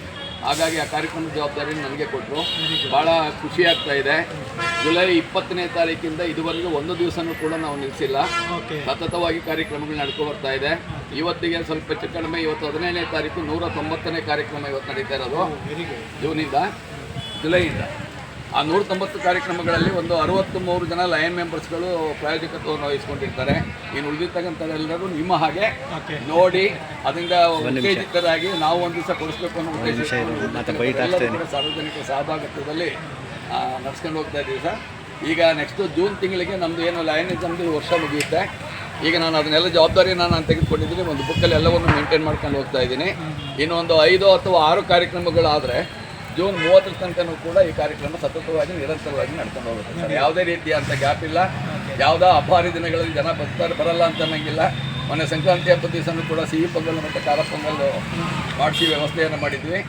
ಹಾಗಾಗಿ ಆ ಕಾರ್ಯಕ್ರಮದ ಜವಾಬ್ದಾರಿ ನನಗೆ ಕೊಟ್ಟರು. ಭಾಳ ಖುಷಿ ಆಗ್ತಾ ಇದೆ. ಜುಲೈ ಇಪ್ಪತ್ತನೇ ತಾರೀಕಿಂದ ಇದುವರೆಗೂ ಒಂದು ದಿವಸನೂ ಕೂಡ ನಾವು ನಿಲ್ಲಿಸಿಲ್ಲ ಸತತವಾಗಿ ಕಾರ್ಯಕ್ರಮಗಳು ನಡ್ಕೊ ಬರ್ತಾ ಇದೆ. ಇವತ್ತಿಗೆ ಸ್ವಲ್ಪ ಹೆಚ್ಚು ಕಡಿಮೆ ಇವತ್ತು ಹದಿನೈದನೇ ತಾರೀಕು ನೂರ ತೊಂಬತ್ತನೇ ಕಾರ್ಯಕ್ರಮ ಇವತ್ತು ನಡೀತಾ ಇರೋದು. ಜೂನಿಂದ ಜುಲೈಯಿಂದ. ಆ ನೂರ ತೊಂಬತ್ತು ಕಾರ್ಯಕ್ರಮಗಳಲ್ಲಿ ಒಂದು ಅರವತ್ತು ಮೂರು ಜನ ಲಯನ್ ಮೆಂಬರ್ಸ್ಗಳು ಪ್ರಾಯೋಜಕತ್ವವನ್ನು ವಹಿಸ್ಕೊಂಡಿರ್ತಾರೆ. ಇನ್ನು ಎಲ್ಲರೂ ನಿಮ್ಮ ಹಾಗೆ ಓಕೆ. ನೋಡಿ ಅದರಿಂದ ಉತ್ತೇಜಿತರಾಗಿ ನಾವು ಒಂದು ದಿವಸ ಕೊಡಿಸ್ಬೇಕು ಅನ್ನೋ ಉದ್ದೇಶ ಸಾರ್ವಜನಿಕ ಸಹಭಾಗಿತ್ವದಲ್ಲಿ ನಡೆಸ್ಕೊಂಡು ನಡ್ಸ್ಕೊಂಡು ಹೋಗ್ತಾ ಇದ್ದೀವಿ ಸರ್. ಈಗ ನೆಕ್ಸ್ಟ್ ಜೂನ್ ತಿಂಗಳಿಗೆ ನಮ್ಮದು ಏನು ಲಯನಿಸಮ್ದು ವರ್ಷ ಮುಗಿಯುತ್ತೆ. ಈಗ ನಾನು ಅದನ್ನೆಲ್ಲ ಜವಾಬ್ದಾರಿ ನಾನು ತೆಗೆದುಕೊಂಡಿದ್ದೀನಿ. ಒಂದು ಬುಕ್ಕಲ್ಲಿ ಎಲ್ಲವನ್ನು ಮೇಂಟೈನ್ ಮಾಡ್ಕೊಂಡು ಹೋಗ್ತಾ ಇದ್ದೀನಿ. ಇನ್ನೊಂದು ಐದು ಅಥವಾ ಆರು ಕಾರ್ಯಕ್ರಮಗಳಾದರೆ ಜೂನ್ ಮೂವತ್ತರ ತನಕನೂ ಕೂಡ ಈ ಕಾರ್ಯಕ್ರಮ ಸತತವಾಗಿ ನಿರಂತರವಾಗಿ ನಡ್ಕೊಂಡು ಹೋಗುತ್ತೆ. ಸರ್, ಯಾವುದೇ ರೀತಿಯಂಥ ಗ್ಯಾಪ್ ಇಲ್ಲ. ಯಾವುದೋ ಅಪಾರಿ ದಿನಗಳಲ್ಲಿ ಜನ ಬರ್ತಾರೆ, ಬರಲ್ಲ ಅಂತ ಅನ್ನಂಗಿಲ್ಲ. ಮೊನ್ನೆ ಸಂಕ್ರಾಂತಿ ಹಬ್ಬದ ದಿವಸನೂ ಕೂಡ ಸಿಹಿ ಪೊಂಗಲ್ ಮತ್ತು ಖಾರ ಪೊಂಗಲ್ ಮಾಡಿಸಿ ವ್ಯವಸ್ಥೆಯನ್ನು ಮಾಡಿದ್ವಿ.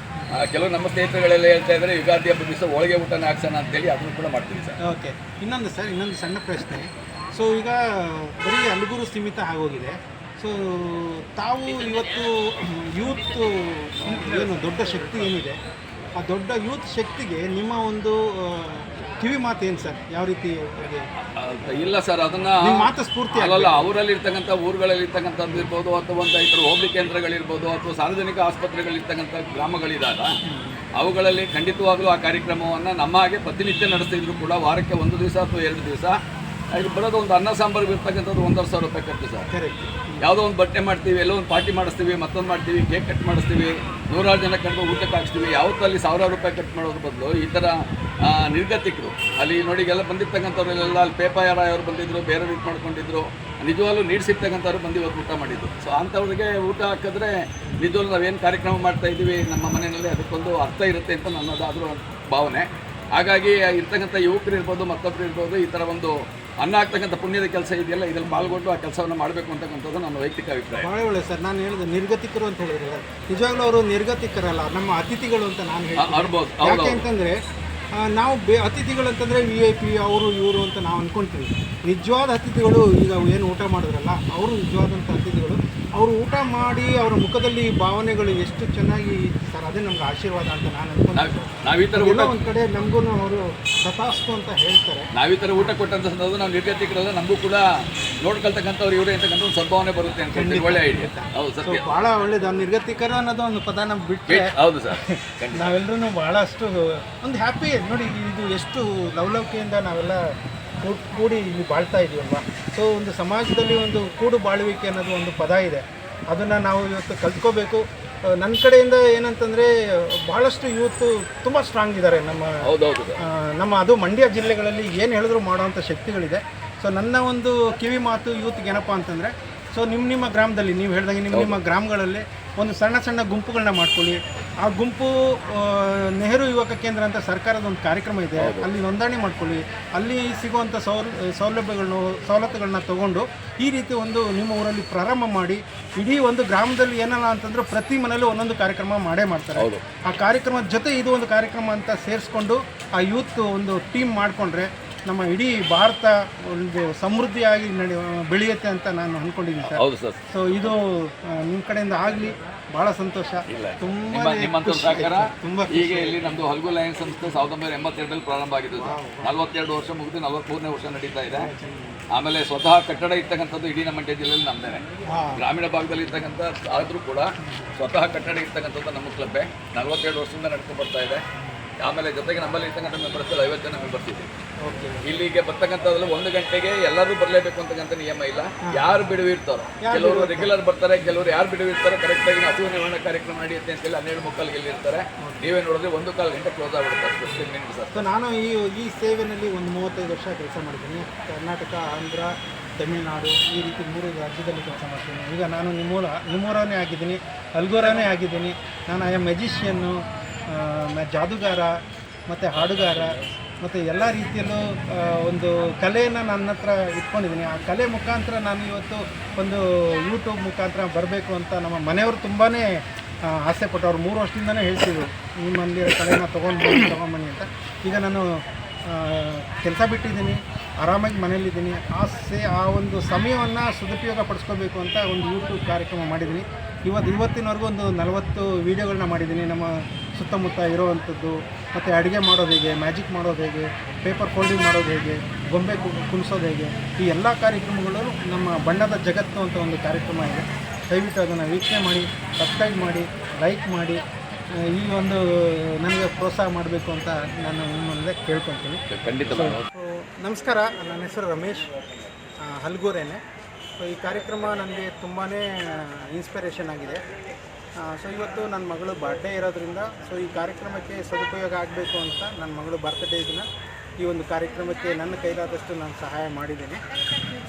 ಕೆಲವು ನಮ್ಮ ಸ್ನೇಹಿತರುಗಳೆಲ್ಲ ಹೇಳ್ತಾ ಇದ್ದಾರೆ, ಯುಗಾದಿ ಹಬ್ಬದ ದಿವಸ ಹೋಳಿಗೆ ಊಟನ ಹಾಕ್ಸೋಣ ಅಂತೇಳಿ ಅದನ್ನು ಕೂಡ ಮಾಡ್ತೀವಿ ಸರ್. ಓಕೆ. ಇನ್ನೊಂದು ಸರ್, ಇನ್ನೊಂದು ಸಣ್ಣ ಪ್ರಶ್ನೆ. ಸೊ ಈಗ ಬರೀ ಅಲ್ಗುರು ಸೀಮಿತ ಆಗೋಗಿದೆ. ಸೊ ತಾವು ಇವತ್ತು ಯೂತ್ ಏನು ದೊಡ್ಡ ಶಕ್ತಿ ಏನಿದೆ? ಆ ದೊಡ್ಡ ಯೂತ್ ಶಕ್ತಿಗೆ ನಿಮ್ಮ ಒಂದು ಕಿವಿ ಮಾತು ಏನು ಸರ್? ಯಾವ ರೀತಿ ಇಲ್ಲ ಸರ್ ಅದನ್ನ ಮಾತು ಸ್ಫೂರ್ತಿ ಅಲ್ಲಲ್ಲ ಅವರಲ್ಲಿ ಇರ್ತಕ್ಕಂಥ ಊರುಗಳಲ್ಲಿ ಇರ್ತಕ್ಕಂಥದ್ದು ಇರ್ಬೋದು ಅಥವಾ ಒಂದು ಇತರ ಹೋಬಳಿ ಕೇಂದ್ರಗಳಿರ್ಬೋದು ಅಥವಾ ಸಾರ್ವಜನಿಕ ಆಸ್ಪತ್ರೆಗಳಿರ್ತಕ್ಕಂಥ ಗ್ರಾಮಗಳಿದಾಗ ಅವುಗಳಲ್ಲಿ ಖಂಡಿತವಾಗ್ಲೂ ಆ ಕಾರ್ಯಕ್ರಮವನ್ನು ನಮ್ಮ ಹಾಗೆ ಪ್ರತಿನಿತ್ಯ ನಡೆಸ್ತಿದ್ರು ಕೂಡ ವಾರಕ್ಕೆ ಒಂದು ದಿವಸ ಅಥವಾ ಎರಡು ದಿವಸ ಇದು ಬರೋದು ಒಂದು ಅನ್ನ ಸಾಂಬಾರು ಇರ್ತಕ್ಕಂಥದ್ದು ಒಂದೂವರೆ ಸಾವಿರ ರೂಪಾಯಿ ಖರ್ಚು ಸರ್. ಯಾವುದೋ ಒಂದು ಬಟ್ಟೆ ಮಾಡ್ತೀವಿ ಎಲ್ಲೋ ಒಂದು ಪಾರ್ಟಿ ಮಾಡಿಸ್ತೀವಿ ಮತ್ತೊಂದು ಮಾಡ್ತೀವಿ ಕೇಕ್ ಕಟ್ ಮಾಡಿಸ್ತೀವಿ ನೂರಾರು ಜನ ಕಂಡು ಊಟಕ್ಕೆ ಹಾಕ್ಸ್ತೀವಿ. ಯಾವತ್ತೂ ಅಲ್ಲಿ ಸಾವಿರಾರು ರೂಪಾಯಿ ಕಟ್ ಮಾಡೋದ್ರ ಬದಲು ಈ ಥರ ನಿರ್ಗತಿಕರು. ಅಲ್ಲಿ ನೋಡಿ ಎಲ್ಲ ಬಂದಿರ್ತಕ್ಕಂಥವ್ರಲ್ಲೆಲ್ಲ ಅಲ್ಲಿ ಪೇಪಾಯಾರ ಅವರು ಬಂದಿದ್ದರು ಬೇರೆ ಇದು ಮಾಡ್ಕೊಂಡಿದ್ರು. ನಿಜವಾಗ್ಲೂ ನೀಡ್ಸಿರ್ತಕ್ಕಂಥವ್ರು ಬಂದು ಇವತ್ತು ಊಟ ಮಾಡಿದ್ದು. ಸೊ ಅಂಥವ್ರಿಗೆ ಊಟ ಹಾಕಿದ್ರೆ ನಿಜವಾಗ್ಲೂ ನಾವೇನು ಕಾರ್ಯಕ್ರಮ ಮಾಡ್ತಾ ಇದ್ದೀವಿ, ನಮ್ಮ ಮನೆಯಲ್ಲಿ ಅದಕ್ಕೊಂದು ಅರ್ಥ ಇರುತ್ತೆ ಅಂತ ನನ್ನದಾದರೂ ಭಾವನೆ. ಹಾಗಾಗಿ ಇರ್ತಕ್ಕಂಥ ಯುವಕರು ಇರ್ಬೋದು ಮತ್ತೊಬ್ಬರು ಇರ್ಬೋದು, ಈ ಥರ ಒಂದು ಅನ್ನ ಆಗ್ತಕ್ಕಂಥ ಪುಣ್ಯದ ಕೆಲಸ ಇದೆಯಲ್ಲ ಇದರಲ್ಲಿ ಪಾಲ್ಗೊಂಡು ಆ ಕೆಲಸವನ್ನು ಮಾಡಬೇಕು ಅಂತಕ್ಕಂಥದ್ದು ನನ್ನ ವೈಯಕ್ತಿಕ ಅಭಿಪ್ರಾಯ. ಭಾಳ ಒಳ್ಳೆ ಸರ್. ನಾನು ಹೇಳಿದೆ ನಿರ್ಗತಿಕರು ಅಂತ ಹೇಳಿದ್ರೆ ನಿಜವಾಗ್ಲೂ ಅವರು ನಿರ್ಗತಿಕರಲ್ಲ ನಮ್ಮ ಅತಿಥಿಗಳು ಅಂತ ನಾನು ಹೇಳ್ಬೋದು ಹೇಳ್ತೀನಿ. ಅನ್ಬೋದು ಯಾಕೆ ಹೌದು. ಅಂತಂದರೆ ನಾವು ಬೇ ಅತಿಥಿಗಳು ಅಂತಂದರೆ ವಿ ಐ ಪಿ ಅವರು ಇವರು ಅಂತ ನಾವು ಅಂದ್ಕೊಳ್ತೀವಿ ನಿಜವಾದ ಅತಿಥಿಗಳು ಈಗ ಏನು ಊಟ ಮಾಡಿದ್ರಲ್ಲ ಅವರು ನಿಜವಾದಂಥ ಅತಿಥಿಗಳು. ಅವರು ಊಟ ಮಾಡಿ ಅವರ ಮುಖದಲ್ಲಿ ಭಾವನೆಗಳು ಎಷ್ಟು ಚೆನ್ನಾಗಿ ಸರ್ ಅದೇ ನಮ್ಗೆ ಆಶೀರ್ವಾದ ಅಂತ ನಾನು ಅನ್ಕೊಂಡು ನಾವು ಈ ಥರ ಊಟ ಒಂದು ಕಡೆ ನಮಗೂ ಅವರು ಸತಾಸ್ತು ಅಂತ ಹೇಳ್ತಾರೆ. ನಾವು ಈ ಥರ ಊಟ ಕೊಟ್ಟಂತ ಸಂದರ್ಭ ನಾವು ನಿರ್ಗತಿಕರಲ್ಲ ನಮಗೂ ಕೂಡ ನೋಡ್ಕೊಳ್ತಕ್ಕಂಥವ್ರು ಇವರೇ ಅಂತಕ್ಕಂಥ ಒಂದು ಸದ್ಭಾವನೆ ಬರುತ್ತೆ ಅಂತ. ಒಳ್ಳೆ ಐಡಿಯಾ ಹೌದು ಸರ್. ಭಾಳ ಒಳ್ಳೇದು. ನಿರ್ಗತಿಕರ ಅನ್ನೋದು ಒಂದು ಪದ ನಮ್ಗೆ ಬಿಟ್ಟು ಹೌದು ಸರ್. ನಾವೆಲ್ಲರೂ ಭಾಳಷ್ಟು ಒಂದು ಹ್ಯಾಪಿ ನೋಡಿ ಇದು ಎಷ್ಟು ಲವಲವಿಕೆಯಿಂದ ನಾವೆಲ್ಲ ಕೂಡಿ ಇಲ್ಲಿ ಬಾಳ್ತಾ ಇದೀವಲ್ವಾ? ಸೊ ಒಂದು ಸಮಾಜದಲ್ಲಿ ಒಂದು ಕೂಡು ಬಾಳುವಿಕೆ ಅನ್ನೋದು ಒಂದು ಪದ ಇದೆ. ಅದನ್ನು ನಾವು ಇವತ್ತು ಕಲ್ತ್ಕೋಬೇಕು. ನನ್ನ ಕಡೆಯಿಂದ ಏನಂತಂದರೆ ಭಾಳಷ್ಟು ಯೂತ್ ತುಂಬ ಸ್ಟ್ರಾಂಗ್ ಇದ್ದಾರೆ ನಮ್ಮ ನಮ್ಮ ಅದು ಮಂಡ್ಯ ಜಿಲ್ಲೆಗಳಲ್ಲಿ ಏನು ಹೇಳಿದ್ರು ಮಾಡುವಂಥ ಶಕ್ತಿಗಳಿದೆ. ಸೊ ನನ್ನ ಒಂದು ಕಿವಿ ಮಾತು ಯೂತ್ಗೆ ಏನಪ್ಪ ಅಂತಂದರೆ ಸೊ ನಿಮ್ಮ ನಿಮ್ಮ ಗ್ರಾಮದಲ್ಲಿ ನೀವು ಹೇಳ್ದಂಗೆ ನಿಮ್ಮ ನಿಮ್ಮ ಗ್ರಾಮಗಳಲ್ಲಿ ಒಂದು ಸಣ್ಣ ಸಣ್ಣ ಗುಂಪುಗಳನ್ನ ಮಾಡ್ಕೊಳ್ಳಿ. ಆ ಗುಂಪು ನೆಹರು ಯುವಕ ಕೇಂದ್ರ ಅಂತ ಸರ್ಕಾರದ ಒಂದು ಕಾರ್ಯಕ್ರಮ ಇದೆ. ಅಲ್ಲಿ ನೋಂದಣಿ ಮಾಡ್ಕೊಳ್ಳಿ. ಅಲ್ಲಿ ಸಿಗುವಂಥ ಸೌಲ ಸೌಲಭ್ಯಗಳನ್ನು ಸವಲತ್ತುಗಳನ್ನ ತಗೊಂಡು ಈ ರೀತಿ ಒಂದು ನಿಮ್ಮ ಊರಲ್ಲಿ ಪ್ರಾರಂಭ ಮಾಡಿ ಇಡೀ ಒಂದು ಗ್ರಾಮದಲ್ಲಿ ಏನಲ್ಲ ಅಂತಂದ್ರೆ ಪ್ರತಿ ಮನೇಲಿ ಒಂದೊಂದು ಕಾರ್ಯಕ್ರಮ ಮಾಡೇ ಮಾಡ್ತಾರೆ. ಆ ಕಾರ್ಯಕ್ರಮದ ಜೊತೆ ಇದು ಒಂದು ಕಾರ್ಯಕ್ರಮ ಅಂತ ಸೇರಿಸ್ಕೊಂಡು ಆ ಯೂತ್ ಒಂದು ಟೀಮ್ ಮಾಡಿಕೊಂಡ್ರೆ ನಮ್ಮ ಇಡೀ ಭಾರತ ಒಂದು ಸಮೃದ್ಧಿಯಾಗಿ ನಡೆ ಬೆಳೆಯುತ್ತೆ ಅಂತ ನಾನು ಅಂದ್ಕೊಂಡಿದ್ದೀನಿ ಸರ್. ಹೌದು ಸರ್. ಸೊ ಇದು ನಿಮ್ಮ ಕಡೆಯಿಂದ ಆಗಲಿ ಭಾಳ ಸಂತೋಷ. ಹೀಗೆ ತುಂಬ ನಿಮ್ಮಂಥವ್ರ ಸಹಕಾರ ತುಂಬ ಈಗ ಇಲ್ಲಿ ನಮ್ಮದು ಹಲ್ಗು ಲಯನ್ಸ್ ಸಂಸ್ಥೆ ಸಾವಿರದ ಒಂಬೈನೂರ ಎಂಬತ್ತೆರಡರಲ್ಲಿ ಪ್ರಾರಂಭ ಆಗಿದ್ದು ಸರ್. ನಲವತ್ತೆರಡು ವರ್ಷ ಮುಗಿದು ನಲವತ್ಮೂರನೇ ವರ್ಷ ನಡೀತಾ ಇದೆ. ಆಮೇಲೆ ಸ್ವತಃ ಕಟ್ಟಡ ಇರ್ತಕ್ಕಂಥದ್ದು ಇಡೀ ನಮ್ಮ ಮಂಡ್ಯ ಜಿಲ್ಲೆಯಲ್ಲಿ ನಮ್ಮದೇ ಗ್ರಾಮೀಣ ಭಾಗದಲ್ಲಿ ಇರ್ತಕ್ಕಂಥ ಆದರೂ ಕೂಡ ಸ್ವತಃ ಕಟ್ಟಡ ಇರ್ತಕ್ಕಂಥದ್ದು ನಮ್ಮ ಕ್ಲಬ್ಬೆ. ನಲವತ್ತೆರಡು ವರ್ಷದಿಂದ ನಡ್ಕೊಂಡು ಬರ್ತಾ ಇದೆ. ಆಮೇಲೆ ಜೊತೆಗೆ ನಮ್ಮಲ್ಲಿ ಇರ್ತಕ್ಕಂಥ ಮೆಂಬರ್ಸ್ ಐವತ್ತು ಜನ ಮೆಂಬರ್ಸ್ ಇದ್ದೀವಿ ಓಕೆ. ಇಲ್ಲಿಗೆ ಬರ್ತಕ್ಕಂಥದ್ರಲ್ಲಿ ಒಂದು ಗಂಟೆಗೆ ಎಲ್ಲರೂ ಬರಲೇಬೇಕು ಅಂತಕ್ಕಂಥ ನಿಯಮ ಇಲ್ಲ. ಯಾರು ಬಿಡುವು ಇರ್ತಾರೋ ಕೆಲವರು ರೆಗ್ಯುಲರ್ ಬರ್ತಾರೆ ಕೆಲವರು ಯಾರು ಬಿಡುವು ಇರ್ತಾರೋ ಕರೆಕ್ಟಾಗಿ ಹಸಿವು ನಿರ್ವಹಣಾ ಕಾರ್ಯಕ್ರಮ ನಡೆಯುತ್ತೆ ಅಂತೇಳಿ ಹನ್ನೆರಡು ಮುಕ್ಕಾಲ್ಗೆ ಇಲ್ಲಿ ಇರ್ತಾರೆ. ನೀವೇ ನೋಡಿದ್ರೆ ಒಂದು ಕಾಲು ಗಂಟೆ ಕ್ಲೋಸ್ ಆಗ್ಬಿಡುತ್ತೆ ಫಿಫ್ಟೀನ್ ಮಿನಿಟ್ಸ್ ಸೊ ನಾನು ಈ ಈ ಸೇವೆಯಲ್ಲಿ ಒಂದು ಮೂವತ್ತೈದು ವರ್ಷ ಕೆಲಸ ಮಾಡಿದ್ದೀನಿ. ಕರ್ನಾಟಕ ಆಂಧ್ರ ತಮಿಳುನಾಡು ಈ ರೀತಿ ಮೂರು ರಾಜ್ಯದಲ್ಲಿ ಕೆಲಸ ಮಾಡ್ತೀನಿ. ಈಗ ನಾನು ನಿಮ್ಮೂರ ನಿಮ್ಮೂರನೇ ಆಗಿದ್ದೀನಿ ಅಲ್ಗೋರಾನೇ ಆಗಿದ್ದೀನಿ. ನಾನು ಐ ಆಯಾ ಮೆಜಿಷಿಯನ್ನು ಜಾದುಗಾರ, ಮತ್ತು ಹಾಡುಗಾರ, ಮತ್ತು ಎಲ್ಲ ರೀತಿಯಲ್ಲೂ ಒಂದು ಕಲೆಯನ್ನು ನನ್ನ ಹತ್ರ ಇಟ್ಕೊಂಡಿದ್ದೀನಿ. ಆ ಕಲೆ ಮುಖಾಂತರ ನಾನು ಇವತ್ತು ಒಂದು ಯೂಟ್ಯೂಬ್ ಮುಖಾಂತರ ಬರಬೇಕು ಅಂತ ನಮ್ಮ ಮನೆಯವರು ತುಂಬಾ ಆಸೆ ಪಟ್ಟು ಅವ್ರು ಮೂರು ವರ್ಷದಿಂದನೇ ಹೇಳ್ತಿದ್ರು ನಿಮ್ಮಲ್ಲಿ ಕಲೆನ ತೊಗೊಂಡು ಬನ್ನಿ ತೊಗೊಂಬನ್ನಿ ಅಂತ. ಈಗ ನಾನು ಕೆಲಸ ಬಿಟ್ಟಿದ್ದೀನಿ, ಆರಾಮಾಗಿ ಮನೇಲಿದ್ದೀನಿ ಆಸೆ, ಆ ಒಂದು ಸಮಯವನ್ನು ಸದುಪಯೋಗ ಪಡಿಸ್ಕೋಬೇಕು ಅಂತ ಒಂದು ಯೂಟ್ಯೂಬ್ ಕಾರ್ಯಕ್ರಮ ಮಾಡಿದ್ದೀನಿ. ಇವತ್ತು ಇವತ್ತಿನವರೆಗೂ ಒಂದು ನಲವತ್ತು ವೀಡಿಯೋಗಳನ್ನ ಮಾಡಿದ್ದೀನಿ. ನಮ್ಮ ಸುತ್ತಮುತ್ತ ಇರೋವಂಥದ್ದು ಮತ್ತು ಅಡುಗೆ ಮಾಡೋದು ಹೇಗೆ ಮ್ಯಾಜಿಕ್ ಮಾಡೋದು ಹೇಗೆ ಪೇಪರ್ ಫೋಲ್ಡಿಂಗ್ ಮಾಡೋದು ಹೇಗೆ ಗೊಂಬೆ ಕುಣಿಸೋದು ಹೇಗೆ ಈ ಎಲ್ಲ ಕಾರ್ಯಕ್ರಮಗಳು ನಮ್ಮ ಬಣ್ಣದ ಜಗತ್ತು ಅಂತ ಒಂದು ಕಾರ್ಯಕ್ರಮ ಇದೆ. ದಯವಿಟ್ಟು ಅದನ್ನು ವೀಕ್ಷಣೆ ಮಾಡಿ ಸಬ್ಸ್ಕ್ರೈಬ್ ಮಾಡಿ ಲೈಕ್ ಮಾಡಿ ಈ ಒಂದು ನನಗೆ ಪ್ರೋತ್ಸಾಹ ಮಾಡಬೇಕು ಅಂತ ನಾನು ನಿಮ್ಮಲ್ಲೇ ಕೇಳ್ಕೊತೀನಿ ಖಂಡಿತ ನಮಸ್ಕಾರ ನನ್ನ ಹೆಸರು ರಮೇಶ್ ಹಲ್ಗೂರೇನೆ. ಸೊ ಈ ಕಾರ್ಯಕ್ರಮ ನನಗೆ ತುಂಬಾ ಇನ್ಸ್ಪಿರೇಷನ್ ಆಗಿದೆ. ಸೊ ಇವತ್ತು ನನ್ನ ಮಗಳು ಬರ್ಡೇ ಇರೋದ್ರಿಂದ ಸೊ ಈ ಕಾರ್ಯಕ್ರಮಕ್ಕೆ ಸದುಪಯೋಗ ಆಗಬೇಕು ಅಂತ ನನ್ನ ಮಗಳು ಬರ್ತ್ಡೇ ದಿನ ಈ ಒಂದು ಕಾರ್ಯಕ್ರಮಕ್ಕೆ ನನ್ನ ಕೈಲಾದಷ್ಟು ನಾನು ಸಹಾಯ ಮಾಡಿದ್ದೀನಿ.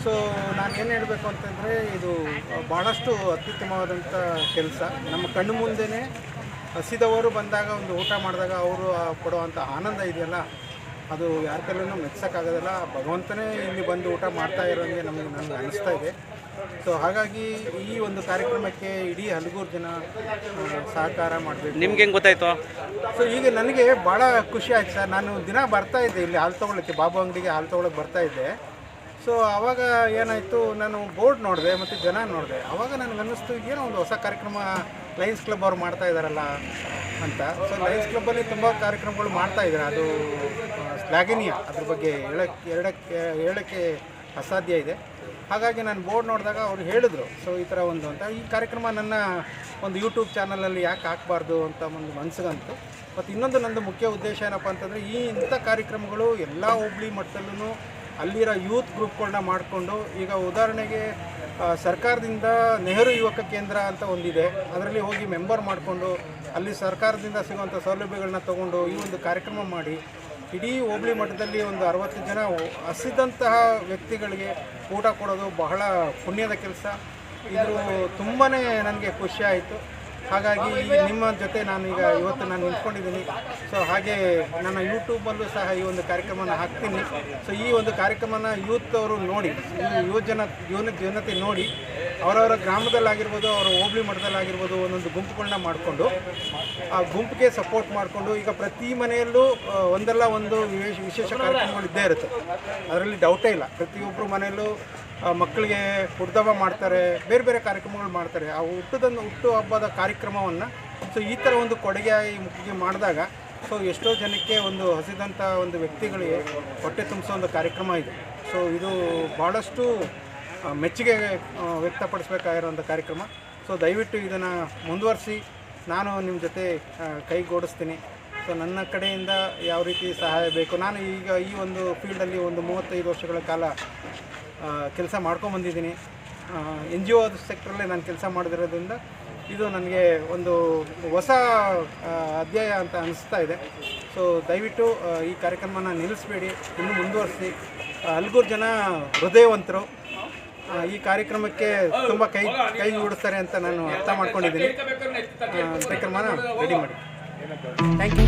ಸೊ ನಾನು ಏನು ಹೇಳಬೇಕು ಅಂತಂದರೆ, ಇದು ಭಾಳಷ್ಟು ಅತ್ಯುತ್ತಮವಾದಂಥ ಕೆಲಸ. ನಮ್ಮ ಕಣ್ಣು ಮುಂದೆಯೇ ಹಸಿದವರು ಬಂದಾಗ, ಒಂದು ಊಟ ಮಾಡಿದಾಗ ಅವರು ಕೊಡುವಂಥ ಆನಂದ ಇದೆಯಲ್ಲ, ಅದು ಯಾರ ಕೈಲೂ ಮೆಚ್ಚೋಕ್ಕಾಗೋದಿಲ್ಲ ಭಗವಂತನೇ ಇಲ್ಲಿ ಬಂದು ಊಟ ಮಾಡ್ತಾ ಇರೋಂಗೆ ನಮಗೆ ನನಗೆ ಅನಿಸ್ತಾ ಇದೆ. ಸೊ ಹಾಗಾಗಿ ಈ ಒಂದು ಕಾರ್ಯಕ್ರಮಕ್ಕೆ ಇಡೀ ಹಲಗೂರು ಜನ ಸಹಕಾರ ಮಾಡಬೇಕು. ನಿಮ್ಗೆ ಹೆಂಗೆ ಗೊತ್ತಾಯ್ತು? ಸೊ ಈಗ ನನಗೆ ಭಾಳ ಖುಷಿ ಆಯ್ತು ಸರ್. ನಾನು ದಿನ ಬರ್ತಾ ಇದ್ದೆ ಇಲ್ಲಿ ಹಾಲು ತೊಗೊಳಕ್ಕೆ ಬಾಬು ಅಂಗಡಿಗೆ ಹಾಲು ತೊಗೊಳಕ್ಕೆ ಬರ್ತಾ ಇದ್ದೆ. ಸೊ ಆವಾಗ ಏನಾಯಿತು ನಾನು ಬೋರ್ಡ್ ನೋಡಿದೆ ಮತ್ತು ಜನ ನೋಡಿದೆ. ಆವಾಗ ನನಗೆ ಅನ್ನಿಸ್ತು ಏನೋ ಒಂದು ಹೊಸ ಕಾರ್ಯಕ್ರಮ ಲಯನ್ಸ್ ಕ್ಲಬ್ ಅವ್ರು ಮಾಡ್ತಾ ಇದ್ದಾರಲ್ಲ ಅಂತ. ಸೊ ಲಯನ್ಸ್ ಕ್ಲಬ್ಬಲ್ಲಿ ತುಂಬ ಕಾರ್ಯಕ್ರಮಗಳು ಮಾಡ್ತಾ ಇದ್ದಾರೆ ಅದು ಶ್ಲಾಘನೀಯ. ಅದ್ರ ಬಗ್ಗೆ ಹೇಳಕ್ಕೆ ಹೇಳಕ್ಕೆ ಹೇಳೋಕ್ಕೆ ಅಸಾಧ್ಯ ಇದೆ. ಹಾಗಾಗಿ ನಾನು ಬೋರ್ಡ್ ನೋಡಿದಾಗ ಅವ್ರು ಹೇಳಿದ್ರು. ಸೊ ಈ ಥರ ಒಂದು ಅಂತ. ಈ ಕಾರ್ಯಕ್ರಮ ನನ್ನ ಒಂದು ಯೂಟ್ಯೂಬ್ ಚಾನಲಲ್ಲಿ ಯಾಕೆ ಹಾಕಬಾರ್ದು ಅಂತ ಒಂದು ಮನಸ್ಸಿಗಂತು ಮತ್ತು ಇನ್ನೊಂದು ನಂದು ಮುಖ್ಯ ಉದ್ದೇಶ ಏನಪ್ಪ ಅಂತಂದರೆ, ಈ ಇಂಥ ಕಾರ್ಯಕ್ರಮಗಳು ಎಲ್ಲ ಹೋಬಳಿ ಮಟ್ಟದಲ್ಲೂ ಅಲ್ಲಿರೋ ಯೂತ್ ಗ್ರೂಪ್ಗಳನ್ನ ಮಾಡಿಕೊಂಡು, ಈಗ ಉದಾಹರಣೆಗೆ ಸರ್ಕಾರದಿಂದ ನೆಹರು ಯುವಕ ಕೇಂದ್ರ ಅಂತ ಒಂದಿದೆ. ಅದರಲ್ಲಿ ಹೋಗಿ ಮೆಂಬರ್ ಮಾಡಿಕೊಂಡು, ಅಲ್ಲಿ ಸರ್ಕಾರದಿಂದ ಸಿಗುವಂಥ ಸೌಲಭ್ಯಗಳನ್ನ ತಗೊಂಡು ಈ ಒಂದು ಕಾರ್ಯಕ್ರಮ ಮಾಡಿ ಇಡೀ ಹೋಬಳಿ ಮಟ್ಟದಲ್ಲಿ ಒಂದು ಅರವತ್ತು ಜನ ಹಸಿದಂತಹ ವ್ಯಕ್ತಿಗಳಿಗೆ ಊಟ ಕೊಡೋದು ಬಹಳ ಪುಣ್ಯದ ಕೆಲಸ. ಇದು ತುಂಬಾ ನನಗೆ ಖುಷಿ ಆಯಿತು. ಹಾಗಾಗಿ ನಿಮ್ಮ ಜೊತೆ ನಾನೀಗ ಇವತ್ತು ನಾನು ನಿಂತ್ಕೊಂಡಿದ್ದೀನಿ. ಸೊ ಹಾಗೆ ನನ್ನ ಯೂಟ್ಯೂಬಲ್ಲೂ ಸಹ ಈ ಒಂದು ಕಾರ್ಯಕ್ರಮನ ಹಾಕ್ತೀನಿ. ಸೊ ಈ ಒಂದು ಕಾರ್ಯಕ್ರಮನ ಯೂತ್ ಅವರು ನೋಡಿ ಯುವಜನ ಯುವನ ಜನತೆ ನೋಡಿ ಅವರವರ ಗ್ರಾಮದಲ್ಲಾಗಿರ್ಬೋದು, ಅವರ ಹೋಬಳಿ ಮಠದಲ್ಲಾಗಿರ್ಬೋದು ಒಂದೊಂದು ಗುಂಪುಗಳನ್ನ ಮಾಡಿಕೊಂಡು, ಆ ಗುಂಪಿಗೆ ಸಪೋರ್ಟ್ ಮಾಡಿಕೊಂಡು ಈಗ ಪ್ರತಿ ಮನೆಯಲ್ಲೂ ಒಂದಲ್ಲ ಒಂದು ವಿಶೇಷ ವಿಶೇಷ ಕಾರ್ಯಕ್ರಮಗಳು ಇದ್ದೇ ಇರುತ್ತೆ. ಅದರಲ್ಲಿ ಡೌಟೇ ಇಲ್ಲ. ಪ್ರತಿಯೊಬ್ಬರು ಮನೆಯಲ್ಲೂ ಮಕ್ಕಳಿಗೆ ಹುಡ್ದಬ್ಬ ಮಾಡ್ತಾರೆ, ಬೇರೆ ಬೇರೆ ಕಾರ್ಯಕ್ರಮಗಳು ಮಾಡ್ತಾರೆ. ಆ ಹುಟ್ಟುದನ್ನು, ಹುಟ್ಟು ಹಬ್ಬದ ಕಾರ್ಯಕ್ರಮವನ್ನು, ಸೊ ಈ ಥರ ಒಂದು ಕೊಡುಗೆ ಈ ಮುಖ್ಯ ಮಾಡಿದಾಗ, ಸೊ ಎಷ್ಟೋ ಜನಕ್ಕೆ ಒಂದು ಹಸಿದಂಥ ಒಂದು ವ್ಯಕ್ತಿಗಳಿಗೆ ಹೊಟ್ಟೆ ತುಂಬಿಸೋ ಒಂದು ಕಾರ್ಯಕ್ರಮ ಇದೆ. ಸೊ ಇದು ಭಾಳಷ್ಟು ಮೆಚ್ಚುಗೆ ಆ, ಕಾರ್ಯಕ್ರಮ. ಸೊ ದಯವಿಟ್ಟು ಇದನ್ನು ಮುಂದುವರಿಸಿ. ನಾನು ನಿಮ್ಮ ಜೊತೆ ಕೈಗೂಡಿಸ್ತೀನಿ. ಸೊ ನನ್ನ ಕಡೆಯಿಂದ ಯಾವ ರೀತಿ ಸಹಾಯ ಬೇಕು? ನಾನು ಈಗ ಈ ಒಂದು ಫೀಲ್ಡಲ್ಲಿ ಒಂದು ಮೂವತ್ತೈದು ವರ್ಷಗಳ ಕಾಲ ಕೆಲಸ ಮಾಡ್ಕೊಂಬಂದಿದ್ದೀನಿ ಎನ್ ಜಿ ಒ ಸೆಕ್ಟ್ರಲ್ಲೇ ನಾನು ಕೆಲಸ ಮಾಡಿದಿರೋದ್ರಿಂದ ಇದು ನನಗೆ ಒಂದು ಹೊಸ ಅಧ್ಯಾಯ ಅಂತ ಅನಿಸ್ತಾ ಇದೆ. ಸೊ ದಯವಿಟ್ಟು ಈ ಕಾರ್ಯಕ್ರಮನ ನಿಲ್ಲಿಸಬೇಡಿ. ಇನ್ನೂ ಮುಂದುವರಿಸಿ. ಅಲ್ಗೂರು ಜನ ಹೃದಯವಂತರು. ಈ ಕಾರ್ಯಕ್ರಮಕ್ಕೆ ತುಂಬ ಕೈ ಕೈ ಜೋಡಿಸ್ತಾರೆ ಅಂತ ನಾನು ಅರ್ಥ ಮಾಡ್ಕೊಂಡಿದ್ದೀನಿ. ಕಾರ್ಯಕ್ರಮನ ರೆಡಿ ಮಾಡಿ. Thank you